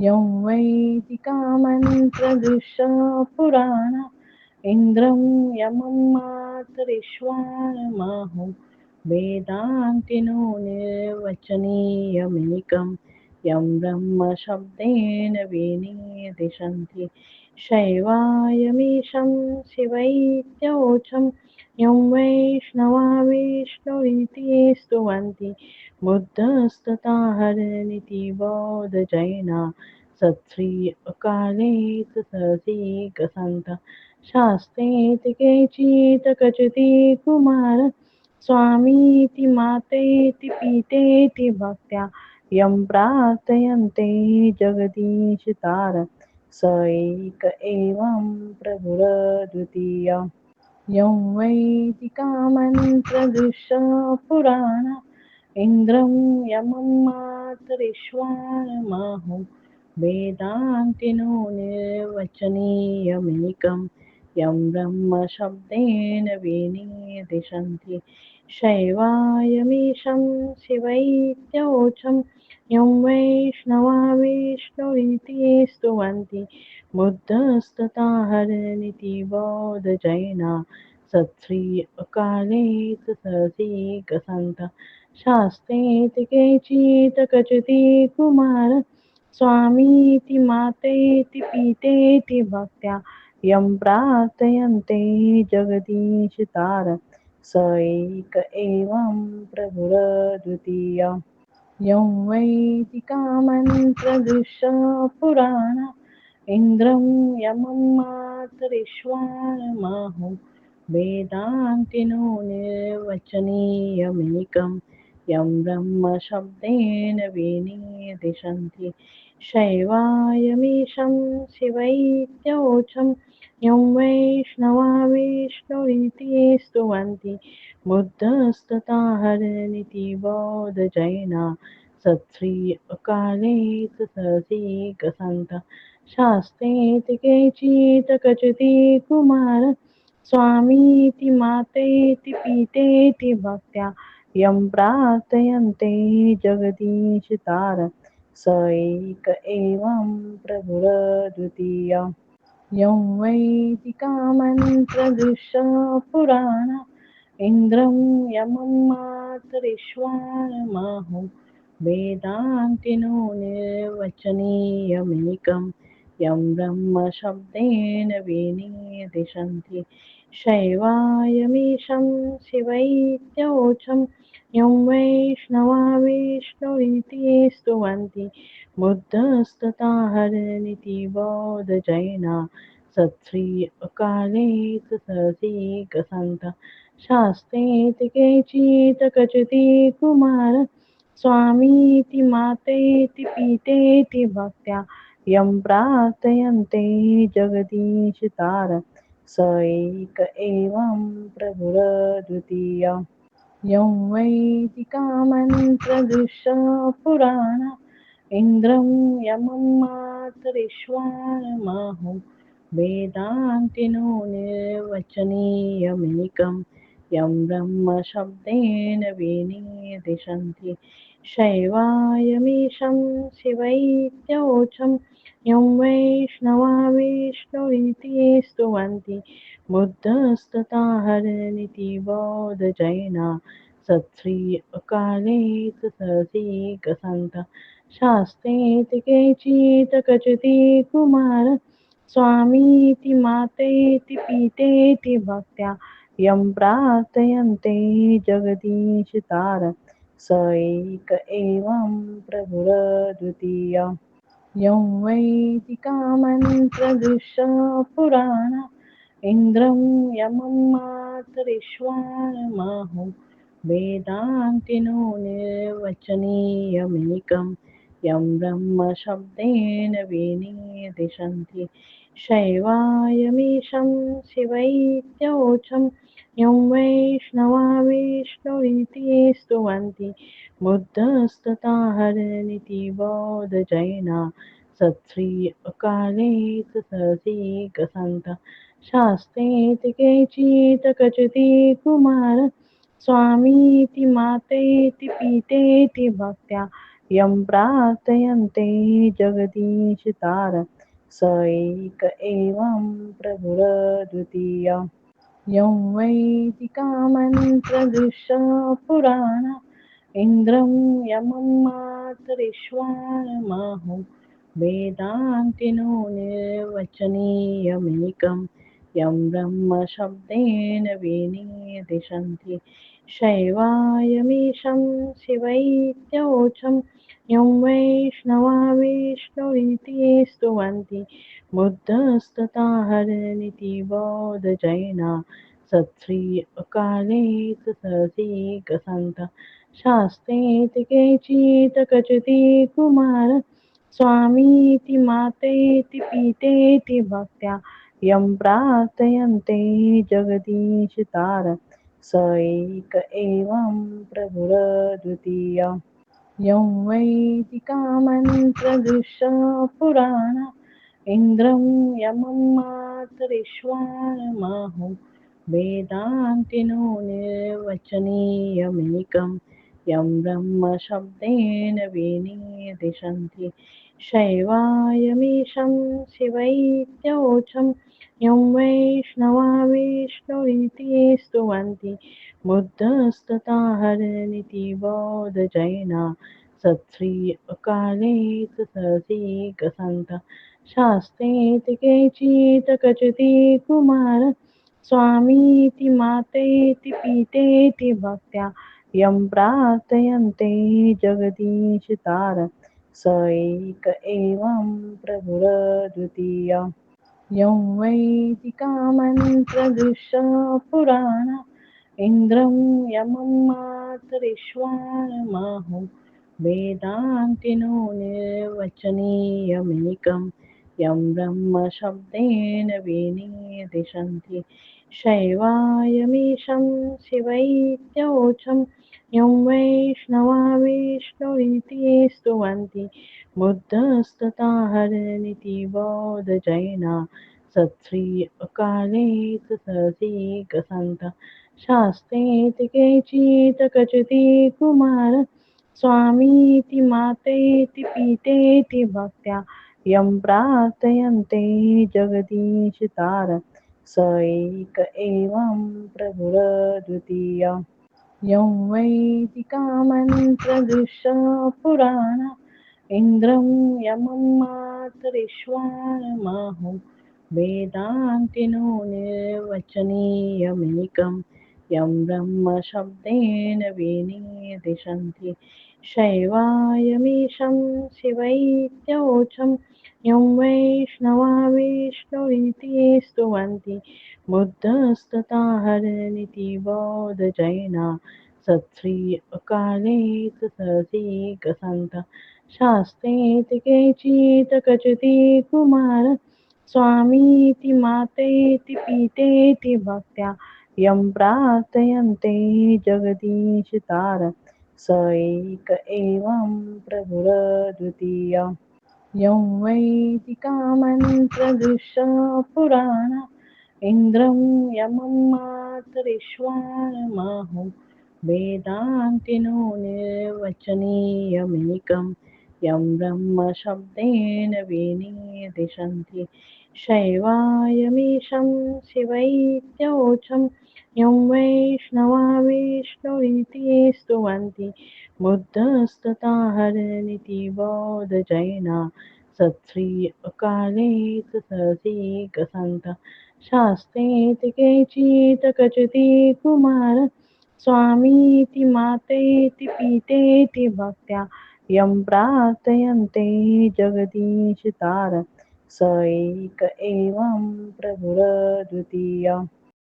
यं वैदिकामन्त्रदृशा पुराण इन्द्रं यमं मातरिश्वानमाहु वेदान्तिनो निर्वचनीयमेकं यं ब्रह्मशब्देन विनिर्दिशन्ति शैवायमीशं शिवैत्योचं, यं वैष्णवा विष्णुरिति स्तुवन्ति बुद्धस्तथा हरनिति बौद्धजैना सत्श्री अकाले सहसी कसन्त शास्त्रेति केचित् कचति कुमार, स्वामीति मातेति पीतेति भक्त्या। यं प्रार्थयन्ते जगदीशितार स एक एवं प्रभुरद्वितीय। यं वैदिकामन्त्रदृश्य पुराण, इन्द्रं यमं मातरिश्वानमाहु, वेदान्तिनो निर्वचनीयमेकं, यं ब्रह्मशब्देन विनिर्दिशन्ति शैवायमीशं शिवैत्योचं यं वैष्णवा विष्णुरिति स्तुवन्ति बुद्धस्तथा हरनिति बौद्धजैना सत्श्री अकाले सहसी कसन्त शास्त्रेति केचित् कचति कुमार, स्वामीति मातेति पीतेति भक्त्या, यं प्रार्थयन्ते जगदीशितार, स एक एवं प्रभुरद्वितीय। यं वैदिकामन्त्रदृश्य पुराण इन्द्रं यमं मातरिश्वानमाहु वेदान्तिनो निर्वचनीयमेकं यं ब्रह्मशब्देन विनिर्दिशन्ति शैवायमीशं शिवैत्योचं यं वैष्णवा विष्णुरिति स्तुवन्ति बुद्धस्तथा हरनिति सत्श्री अकाले सहसी कसन्त, शास्त्रेति केचित् कचति कुमार, स्वामीति मातेति पीतेति भक्त्या, यं प्रार्थयन्ते जगदीशितार, स एक एवं प्रभुरद्वितीय। यं वैदिकामन्त्रदृश्य पुराण इन्द्रं यमं मातरिश्वानमाहु वेदान्तिनो निर्वचनीयमेकं यं ब्रह्मशब्देन विनिर्दिशन्ति शैवायमीशं शिवैत्योचं यं वैष्णवा विष्णुरिति स्तुवन्ति बुद्धस्तथा हरनिति बौद्धजैना सत्श्री अकाले सहसी कसन्त शास्त्रेति केचित् कचति कुमार। स्वामीति मातेति पीतेति भक्त्या। यं प्रार्थयन्ते जगदीशितार। स एक एवं प्रभुरद्वितीय। यं वैदिकामन्त्रदृश्य पुराण इन्द्रं यमं मातरिश्वानमाहु वेदान्तिनो निर्वचनीयमेकं यं ब्रह्मशब्देन विनिर्दिशन्ति शैवायमीशं शिवैत्योचं यं वैष्णवा विष्णुरिति स्तुवन्ति बुद्धस्तथा हरनिति बौद्धजैना सत्श्री अकाले सहसी कसन्त शास्त्रेति केचित् कचति कुमार। स्वामीति मातेति पीतेति भक्त्या। यं प्रार्थयन्ते जगदीशितार। स एक एवं प्रभुरद्वितीय यं वैदिकामन्त्रदृश्य पुराण इन्द्रं यमं मातरिश्वानमाहु वेदान्तिनो निर्वचनीयमेकं यं ब्रह्मशब्देन विनिर्दिशन्ति शैवायमीशं शिवैत्योचं यं वैष्णवा विष्णुरिति स्तुवन्ति बुद्धस्तथा हरनिति बौद्धजैना सत्श्री अकाले सहसी कसन्त शास्त्रेति केचित् कचति कुमार स्वामीति मातेति पीतेति भक्त्या यं प्रार्थयन्ते जगदीशितार स एक एवं प्रभुरद्वितीय यं वैदिकामन्त्रदृश्य पुराण इन्द्रं यमं मातरिश्वानमाहु वेदान्तिनो निर्वचनीयमेकं यं ब्रह्मशब्देन विनिदिशन्ति शैवायमीशं शिवैत्योचं यं वैष्णवा विष्णुरिति स्तुवन्ति हरनिति बोधजैना सत्श्री अकाले कसन्त शास्त्रेति केचित् कचति कुमार, स्वामीति मातेति पीतेति भक्त्या, यं प्रार्थयन्ते जगदीशितार, स एक एवं प्रभुरद्वितीय। यं वैदिकामन्त्रदृश्य पुराण इन्द्रं यमं मातरिश्वानमाहु वेदान्तिनो निर्वचनीयमेकं यं ब्रह्मशब्देन विनिदिशन्ति शैवायमीशं शिवैत्योचं यं वैष्णवा विष्णुरिति स्तुवन्ति बुद्धस्तथा हरनिति बोधजैना सत्श्री अकाले सहसी कसन्त शास्त्रेति केचित् कचति कुमार। स्वामीति मातेति पीतेति भक्त्या। यं प्रार्थयन्ते जगदीशितार। स एक एवं प्रभुरद्वितीय। यं वैदिकामन्त्रदृश्य पुराण इन्द्रं यमं मातरिश्वानमाहु वेदान्तिनो निर्वचनीयमेकं यं ब्रह्मशब्देन विनिदिशन्ति शैवायमीशं शिवैत्योचं यं वैष्णवा विष्णुरिति स्तुवन्ति बुद्धस्तथा हरनिति बोधजैना सत्श्री अकाले सहसी कसन्त शास्त्रेति केचित् कचति कुमार। स्वामीति मातेति पीतेति भक्त्या। यं प्रार्थयन्ते जगदीशितार। स एक एवं प्रभुरद्वितीय। यं वैदिकामन्त्रदृश्य पुराण इन्द्रं यमं मातरिश्वानमाहु वेदान्तिनो निर्वचनीयमेकं यं ब्रह्मशब्देन विनिदिशन्ति शैवायमीशं शिवैत्योचं यं वैष्णवा विष्णुरिति स्तुवन्ति बुद्धस्तथा हरनिति बोधजैना सत्श्री अकाले सहसी कसन्त शास्त्रेति केचित् कचति कुमार स्वामीति मातेति पीतेति भक्त्या। यं प्रार्थयन्ते जगदीशितार। स एक एवं प्रभुरद्वितीय यं वैदिकामन्त्रदृश्य पुराण इन्द्रं यमं मातरिश्वानमाहु वेदान्तिनो निर्वचनीयमेकं यं ब्रह्मशब्देन विनिदिशन्ति शैवायमीशं शिवैत्योचं यं वैष्णवा विष्णुरिति स्तुवन्ति बुद्धस्तथा हरनिति बोधजैना सत्श्री अकाले सहसी कसन्त शास्त्रेति केचित् कचति कुमार स्वामीति मातेति पीतेति भक्त्या। यं प्रार्थयन्ते जगदीशितार। स एक एवं प्रभुरद्वितीय